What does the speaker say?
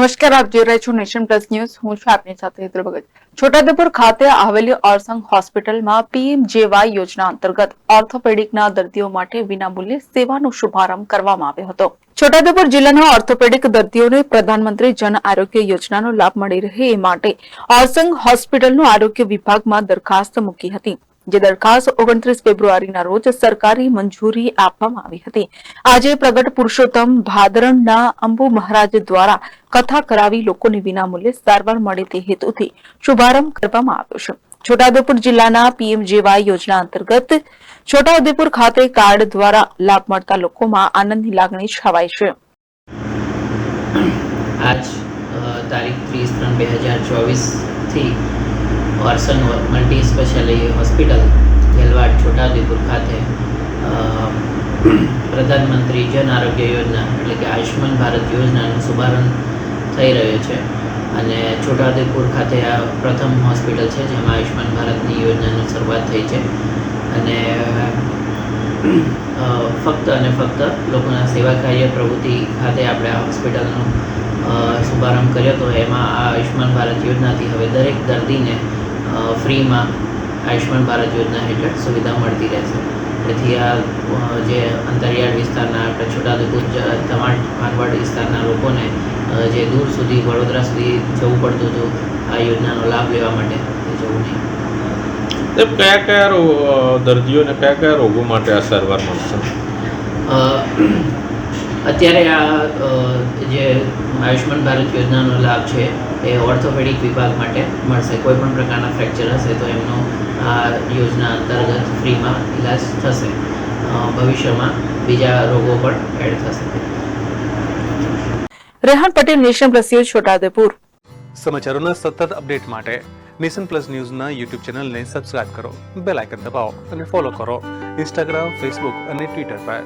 નમસ્કાર, આપ જોઈ રહ્યા છો નેશન પ્લસ ન્યૂઝ. હું છું આપની સાથે હિત્ર ભગત છોટાઉદેપુર ખાતે આવેલી ઓરસંગ હોસ્પિટલમાં પીએમજેવાય યોજના અંતર્ગત ઓર્થોપેડિકના દર્દીઓ માટે વિનામૂલ્યે સેવાનો શુભારંભ કરવામાં આવ્યો હતો. છોટાઉદેપુર જિલ્લાના ઓર્થોપેડિક દર્દીઓને પ્રધાનમંત્રી જન આરોગ્ય યોજનાનો લાભ મળી રહે એ માટે ઓરસંગ હોસ્પિટલનો આરોગ્ય વિભાગમાં દરખાસ્ત મૂકી હતી. જે દરખાસ્ત ઓગણત્રીસ ફેબ્રુઆરીના રોજ સરકારી મંજૂરી આપવામાં આવી હતી. આજે પ્રગટ પુરુષોત્તમ ભાદરણના અંબુ મહારાજ દ્વારા કથા કરાવી લોકોને વિનામૂલ્યે સારવાર મળે તે હેતુથી શુભારંભ કરવામાં આવ્યો છે. છોટાઉદેપુર જિલ્લાના પીએમજેવાય યોજના અંતર્ગત છોટાઉદેપુર ખાતે કાર્ડ દ્વારા લાભ મળતા લોકોમાં આનંદની લાગણી છવાય છે. આજ તારીખ ત્રીસ ત્રણ બે હજાર ચોવીસથી ઓર્સન મલ્ટી સ્પેશિયાલિટી હોસ્પિટલ, ગેલવાડ, છોટાઉદેપુર ખાતે પ્રધાનમંત્રી જન આરોગ્ય યોજના, એટલે કે આયુષ્માન ભારત યોજનાનો શુભારંભ થઈ રહ્યો છે. અને છોટાઉદેપુર ખાતે આ પ્રથમ હોસ્પિટલ છે, જેમાં આયુષ્માન ભારતની યોજનાની શરૂઆત થઈ છે. અને ફક્ત અને ફક્ત લોકોના સેવા કાર્ય, પ્રવૃત્તિ ખાતે આપણે આ હોસ્પિટલનો શુભારંભ કર્યો હતો. એમાં આ આયુષ્માન ભારત યોજનાથી હવે દરેક દર્દીને ફ્રીમાં આયુષ્માન ભારત યોજના હેઠળ સુવિધા મળતી રહેશે. તેથી આ જે અંતરિયાળ વિસ્તારના આપણે છોટાઉદેપુર દમણ મારવાડ વિસ્તારના લોકોને જે દૂર સુધી વડોદરા સુધી જવું પડતું હતું આ યોજનાનો લાભ લેવા માટે તે જવું નહીં. તે કયા કયા દર્દીઓને કયા કયા રોગો માટે આ સારવાર મળશે? અત્યારે આ જે આયુષ્માન ભારત યોજનાનો લાભ છે એ ઓર્થોપેડિક વિભાગ માટે મળશે. કોઈ પણ પ્રકારના ફ્રેક્ચર હશે તો એમનો આ યોજના અંતર્ગત ફ્રીમાં ઇલાજ થશે. ભવિષ્યમાં બીજા રોગો પણ એડ થશે. Rehan Patel nation plus news Chhota Udepur. સમાચારોના સતત અપડેટ માટે નેશન પ્લસ ન્યૂઝના યુટ્યુબ ચેનલને સબસ્ક્રાઇબ કરો બેલ આઇકન દબાવો અને ફોલો કરો. ઇન્સ્ટાગ્રામ ફેસબુક અને ટ્વિટર પર.